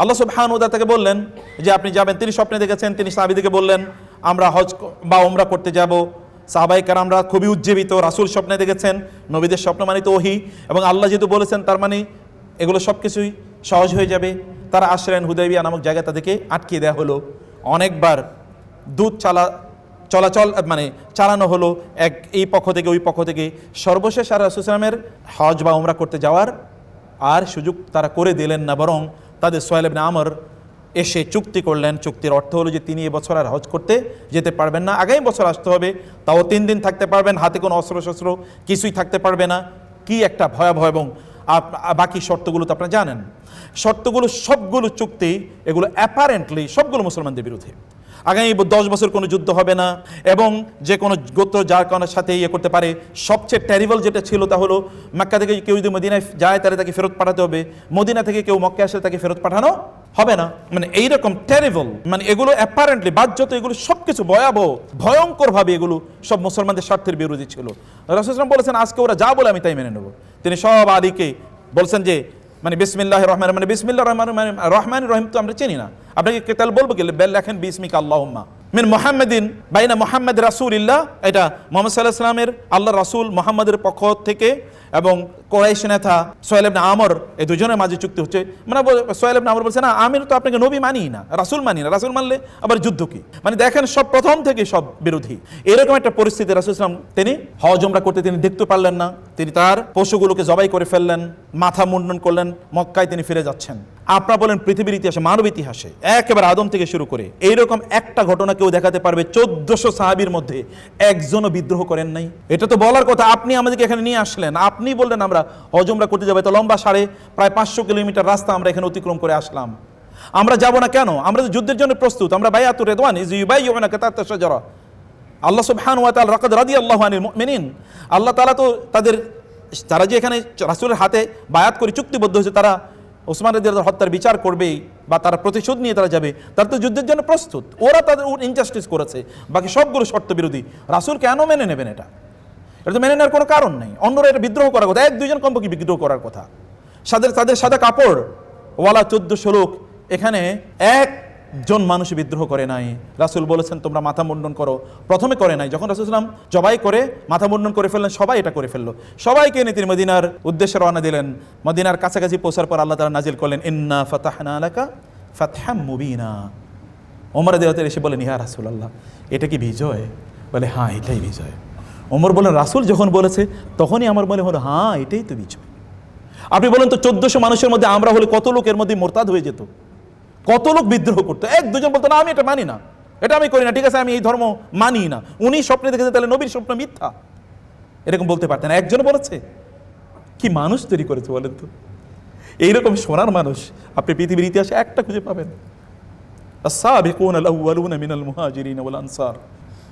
আল্লাহ সুবহানুদা তাকে বললেন যে আপনি যাবেন, তিনি স্বপ্নে দেখেছেন, তিনি সাহাবিদিকে বললেন, আমরা হজ বা ওমরা করতে যাব। সাহাবাইকার আমরা খুবই উজ্জীবিত, রাসূল স্বপ্নে দেখেছেন, নবীদের স্বপ্ন মানে তো ওহি এবং আল্লাহ যেহেতু বলেছেন, তার মানে এগুলো সব কিছুই সহজ হয়ে যাবে। তারা আসলেন হুদাইবিয়া নামক জায়গা তাদেরকে আটকিয়ে দেওয়া হলো। অনেকবার দুধ চালা, চলাচল মানে চালানো হলো এক, এই পক্ষ থেকে, ওই পক্ষ থেকে। সর্বশেষ আর রাসুলামের হজ বা উমরা করতে যাওয়ার আর সুযোগ তারা করে দিলেন না, বরং তাদের সোহেলেবনে আমর এসে চুক্তি করলেন। চুক্তির অর্থ হলো যে তিনি এবছর আর হজ করতে যেতে পারবেন না। আগামী বছর আসতে হবে, তাও তিন দিন থাকতে পারবেন, হাতে কোনো অস্ত্র শস্ত্র কিছুই থাকতে পারবে না। কি একটা ভয়াবহ এবং বাকি শর্তগুলো তো আপনারা জানেন। শর্তগুলো, সবগুলো চুক্তি, এগুলো অ্যাপারেন্টলি সবগুলো মুসলমানদের বিরুদ্ধে। আগামী দশ বছর কোনো যুদ্ধ হবে না এবং যে কোনো গোত্র যার কারণের সাথে ইয়ে করতে পারে, সবচেয়ে ট্যারিবল যেটা ছিল তা হলো মক্কা থেকে কেউ যদি মদিনায় যায় তাহলে তাকে ফেরত পাঠাতে হবে। মদিনা থেকে কেউ মক্কা আসলে তাকে ফেরত পাঠানো হবে না। মানে এইরকম ট্যারিবল মানে এগুলো অ্যাপারেন্টলি বাহ্যত এগুলো সব কিছু ভয়াবহ, ভয়ঙ্করভাবে এগুলো সব মুসলমানদের স্বার্থের বিরোধী ছিল। রসুলাম বলেছেন, আজকে ওরা যা বলে আমি তাই মেনে নেব। তিনি সব আলীকে বলছেন যে মানে বিসমিল্লাহ রহমান মানে বিসমিল্লাহ রহমান মানে রহমান রহিম তো আমরা চিনি না। আপনাকে কে তাহলে বলব গেলে বেল লেখেন বিসমিক আল্লাহুম্মা মিন মোহাম্মদিন বাইনা মোহাম্মদ রাসূলিল্লাহ। এটা মোহাম্মদ সাল্লাহ সাল্লামের আল্লাহ রাসূল মোহাম্মদের পক্ষ থেকে এবং কোরাইশ নেতা সোহেল ইবনে আমর, এই দুজনের মাঝে চুক্তি হচ্ছে। মানে বল- সোহেল ইবনে আমর বলছে, না আমি তো আপনাকে নবী মানি না, রাসূল মানি না। রাসূল মানলে আবার যুদ্ধ কি? মানে দেখেন, সব প্রথম থেকে সব বিরোধী। এরকম একটা পরিস্থিতি রাসূল ইসলাম তিনি হজমরা করতে তিনি দেখতে পারলেন না। তিনি তার পশুগুলোকে জবাই করে ফেললেন, মাথা মুন্ডন করলেন, মক্কায় তিনি ফিরে যাচ্ছেন। আপনারা বলেন পৃথিবীর ইতিহাসে, মানব ইতিহাসে, একেবারে আদম থেকে শুরু করে এইরকম একটা ঘটনা কেউ দেখাতে পারবে চোদ্দশো সাহাবির মধ্যে একজনও বিদ্রোহ করেন নাই। এটা তো বলার কথা, আপনি আমাদেরকে এখানে নিয়ে আসলেন। আপনি বললেন আমরা হজমরা করতে যাব, এত লম্বা সাড়ে প্রায় পাঁচশো কিলোমিটার রাস্তা আমরা এখানে অতিক্রম করে আসলাম। আমরা যাব না কেন? আমরা তো যুদ্ধের জন্য প্রস্তুত। আমরা বাইয়াতু রেদওয়ান ইজ ইউবাই ইউনা কাতাত শাজারা। আল্লাহ সুবহান ওয়া তাআলা রাকাদ রাদিয়াল্লাহু আনিল মুমিনিন। আল্লাহ তাআলা তো তাদের, তারা যে এখানে রাসূলের হাতে বায়াত করে চুক্তিবদ্ধ হয়েছে, তারা ওসমান রাদিয়াল্লাহু হত্যার বিচার করবে বা তারা প্রতিশোধ নিয়ে তারা যাবে, তারা তো যুদ্ধের জন্য প্রস্তুত। ওরা তাদের ইনজাস্টিস করেছে। বাকি সবগুলো শর্ত বিরোধী। রাসুল কেন মেনে নেবেন এটা? এটা তো মেনে নেওয়ার কোনো কারণ নেই। অন্যরা এটা বিদ্রোহ করার কথা। এক দুজন কমপক্ষে বিদ্রোহ করার কথা। সাদের, তাদের সাদা কাপড়, ওয়ালা চোদ্দ শ্লোক এখানে একজন মানুষ বিদ্রোহ করে নাই। রাসূল বলেছেন, তোমরা মাথা মুন্ডন করো। প্রথমে করে নাই। যখন রাসূল সাল্লাম জবাই করে মাথা মুন্ডন করে ফেললেন, সবাই এটা করে ফেলল। সবাইকে এনে তিনি মদিনার উদ্দেশ্যে রওনা দিলেন। মদিনার কাছাকাছি পৌঁছার পর আল্লাহ তাআলা নাজিল করলেন, ইন্না ফাতাহনা লাকা ফাতহাম মুবিনা। ওমর দেওয়াতের এসে বলেন ইহা রাসূল আল্লাহ এটা কি বিজয়? বলে হ্যাঁ এটাই বিজয়। ওমর বলেন, রাসূল যখন বলেছে, তখনই আমার মনে হলো হ্যাঁ এটাই তো বিজয়। আপনি বলেন তো, চোদ্দশো মানুষের মধ্যে আমরা হলে কত লোকের মধ্যে মোরতাদ হয়ে যেত? কত লোক বিদ্রোহ করতো এক দুজন বলতো না আমি এটা মানি না এটা আমি করি না ঠিক আছে আমি এই ধর্ম মানি না উনি স্বপ্নে দেখেছেন তাহলে নবীর স্বপ্ন মিথ্যা এরকম বলতে পারতেন একজন বলেছে কি মানুষ তৈরি করেছে বলেন তো এইরকম সোনার মানুষ আপনি পৃথিবীর ইতিহাসে একটা খুঁজে পাবেন السابقون الأولون من المهاجرين والأنصار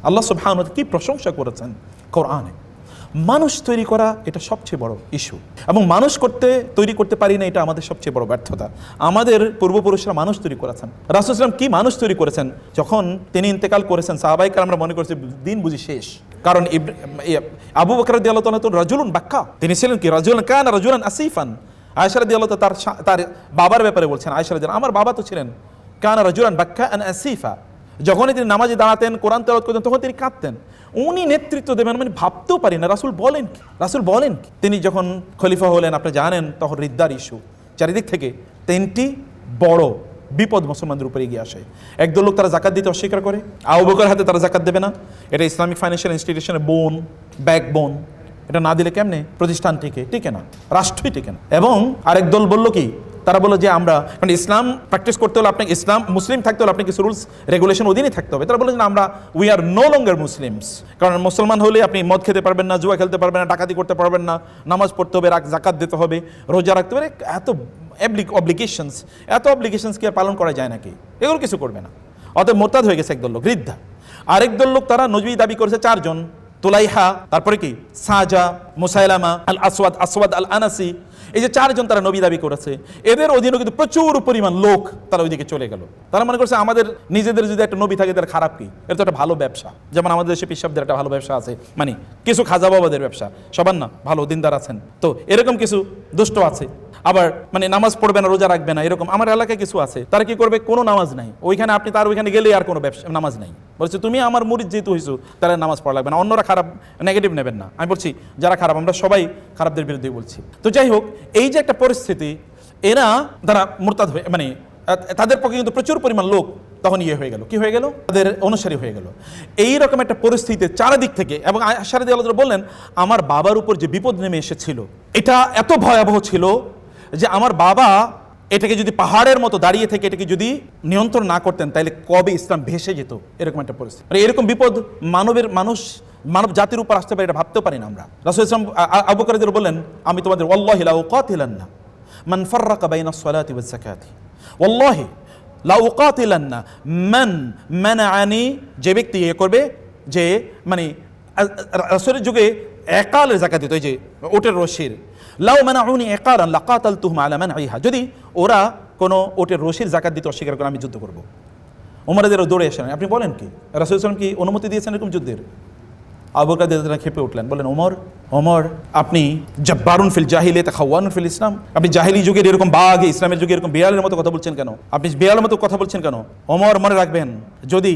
আল্লাহ সুবহান কি প্রশংসা করেছেন কোরআনে মানুষ তৈরি করা এটা সবচেয়ে বড় ইস্যু এবং মানুষ করতে তৈরি করতে পারি না এটা আমাদের সবচেয়ে বড় ব্যর্থতা। আমাদের পূর্বপুরুষরা মানুষ তৈরি করেছেন। রাসুলাম কি মানুষ তৈরি করেছেন? যখন তিনি ইন্তেকাল করেছেন সাহাবাইকার আমরা মনে করছি দিন বুঝি শেষ। কারণ ইয়ে, আবু বকর দিয়ে আল্লাহ তো রাজুলুন বাক্কা। তিনি ছিলেন কি? রাজুলান কান রাজুলান আসিফান। আয়সার দিয়ে আল্লাহ তার তার বাবার ব্যাপারে বলছেন আয়সার আমার বাবা তো ছিলেন কান রাজুলান বাক্কা আন আসিফা। যখনই তিনি নামাজে দাঁড়াতেন, কোরআন তেলাওয়াত করতেন, তখন তিনি কাঁদতেন। উনি নেতৃত্ব দেবেন মানে ভাবতেও পারি না, রাসুল বলেন কি? রাসুল বলেন কি? তিনি যখন খলিফা হলেন, আপনি জানেন, তখন রিদ্দার ইস্যু। চারিদিক থেকে তিনটি বড় বিপদ মুসলমানদের উপরে এগিয়ে আসে। একদল লোক তারা জাকাত দিতে অস্বীকার করে, আবু বকর হাতে তারা জাকাত দেবে না। এটা ইসলামিক ফাইন্যান্সিয়াল ইনস্টিটিউশনের বোন ব্যাক বোন এটা না দিলে কেমনে? প্রতিষ্ঠান টিকে টিকে না, রাষ্ট্রই টিকে না। এবং আরেক দল বলল কি? তারা বলল যে আমরা মানে ইসলাম প্র্যাকটিস করতে হলে আপনাকে ইসলাম মুসলিম থাকতে হলে আপনাকে কিছু রুলস রেগুলেশন অধীনে থাকতে হবে। তারা বলে যে আমরা we are no longer Muslims কারণ মুসলমান হলে আপনি মদ খেতে পারবেন না, জুয়া খেলতে পারবেন না, ডাকাতি করতে পারবেন না, নামাজ পড়তে হবে, রাখ- জাকাত দিতে হবে, রোজা রাখতে হবে। এত অব্লিকেশনস এত অব্লিকেশনস কি আর পালন করা যায় নাকি? এগুলো কিছু করবে না। অতএব মোরতাদ হয়ে গেছে একদল লোক ঋদ্ধা আরেক দল লোক তারা নজবি দাবি করেছে চারজন, তুলাইহা, তারপরে কি? সাজা, মুসাইলামা আল আসওয়াদ আসওয়াদ আল আনাসি এই যে চারজন তারা নবী দাবি করেছে, এদের অধীনে কিন্তু প্রচুর পরিমাণ লোক তারা ওইদিকে চলে গেল। তারা মনে করছে আমাদের নিজেদের যদি একটা নবী থাকে তার খারাপ কি? এটা তো একটা ভালো ব্যবসা। যেমন আমাদের দেশে পিসাবদের একটা ভালো ব্যবসা আছে মানে কিছু খাজা বাবাদের ব্যবসা। সবার না, ভালো দিনদার আছেন। তো এরকম কিছু দুষ্ট আছে। আবার মানে নামাজ পড়বে না, রোজা রাখবে না, এরকম আমার এলাকায় কিছু আছে। তারা কি করবে? কোনো নামাজ নাই। ওইখানে আপনি তার ওইখানে গেলে আর কোনো ব্যবসা, নামাজ নাই। বলছে, তুমি আমার মুরিদ যেহেতু হয়েছো তারা নামাজ পড়া লাগবে না। অন্যরা খারাপ নেগেটিভ নেবেন না। আমি বলছি, যারা খারাপ, আমরা সবাই খারাপদের বিরুদ্ধে বলছি। তো যাই হোক এই যে একটা পরিস্থিতি, এরা তারা মোরতাদ হয়ে মানে তাদের পক্ষে কিন্তু প্রচুর পরিমাণ লোক তখন ইয়ে হয়ে গেল। কি হয়ে গেল? তাদের অনুসারী হয়ে গেল। এই রকম একটা পরিস্থিতিতে চারিদিক থেকে, এবং আশারদি আল্লাহ বললেন, আমার বাবার উপর যে বিপদ নেমে এসেছিল, এটা এত ভয়াবহ ছিল যে আমার বাবা এটাকে যদি পাহাড়ের মতো দাঁড়িয়ে থেকে এটাকে যদি নিয়ন্ত্রণ না করতেন তাহলে কবে ইসলাম ভেসে যেত? এরকম একটা পরিস্থিতি। মানে এরকম বিপদ মানবের, মানুষ মানব জাতির উপর আসতে পারে এটা ভাবতেও পারি না আমরা। রাসুল ইসলাম আবু বকর বললেন, আমি তোমাদের, ওয়াল্লাহি লা উকাতিলান্না মান ফাররাকা বাইনা সলাতি ওয়াজ যাকাতি। ওয়াল্লাহি লা উকাতিলান্না মান মানাআনি, যে ব্যক্তি ইয়ে করবে, যে মানে আ- যুগে একালের জাকাত দিত ওই যে, ওটের রশির। লাউ মানাউনি একারান লাকাতাল তুহম আলা মানআইহা যদি ওরা কোনো ওটের রশির জাকাত দিতে, অস্বীকার করে আমি যুদ্ধ করব। ওমরাদের দৌড়ে আসেন আপনি বলেন কি? রাসূল সাল্লাম কি অনুমতি দিয়েছেন এরকম যুদ্ধের? আবু কাদের খেপে উঠলেন বলেন ওমর ওমর, আপনি জব্বারুন ফিল জাহিলে খাওয়ানুন ফিল ইসলাম। আপনি জাহিলি যুগের এরকম বাঘ, ইসলামের যুগে এরকম বিড়ালের মতো কথা বলছেন কেন? আপনি বিড়ালের মতো কথা বলছেন কেন? ওমর, মনে রাখবেন, যদি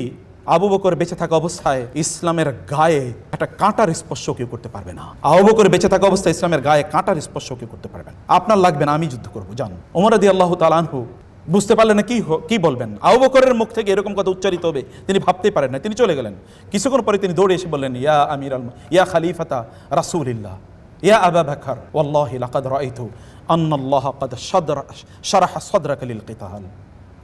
আবু বকর বেঁচে থাকা অবস্থায় ইসলামের গায়ে একটা কাঁটার স্পর্শ কেউ করতে পারবে না। আবু বকর বেঁচে থাকা অবস্থায় ইসলামের গায়ে কাঁটার স্পর্শ কেউ করতে পারবে না। আপনার লাগবে না, আমি যুদ্ধ করব জান ওমর আদি আল্লাহ তালানহু বুঝতে পারলেন না কি কি বলবেন? আউ বকরের মুখ থেকে এরকম কথা উচ্চারিত হবে, তিনি ভাবতেই পারেন না। তিনি চলে গেলেন। কিছুক্ষণ পরে তিনি দৌড়ে এসে বললেন, ইয়া আমির আল ইয়া খালিফাতা রাসুলিল্লাহ, ইয়া আবা বাখার ওয়াল্লাহি লাকাদ রাআইতু আন্নাল্লাহ কদ সাদরা শারাহা সাদরাকা লিল কিতাল।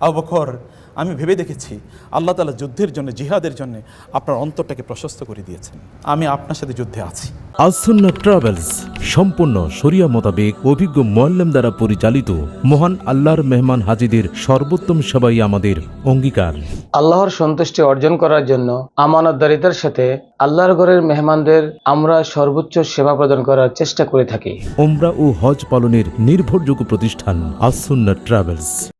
আবু বকর আমি ভেবে দেখেছি আল্লাহ তাআলা যুদ্ধের জন্য জিহাদের জন্য আপনার অন্তরটাকে প্রশস্ত করে দিয়েছেন। আমি আপনার সাথে যুদ্ধে আছি। আসন্না ট্রাভেলস সম্পূর্ণ শরিয়া মোতাবেক অভিজ্ঞ মোয়াল্লেম দ্বারা পরিচালিত মহান আল্লাহর মেহমান হাজিদের সর্বোত্তম সেবাই আমাদের অঙ্গীকার। আল্লাহর সন্তুষ্টি অর্জন করার জন্য আমানতদারিতার সাথে আল্লাহর ঘরের মেহমানদের আমরা সর্বোচ্চ সেবা প্রদান করার চেষ্টা করে থাকি। ওমরা ও হজ পালনের নির্ভরযোগ্য প্রতিষ্ঠান আসন্না ট্রাভেলস।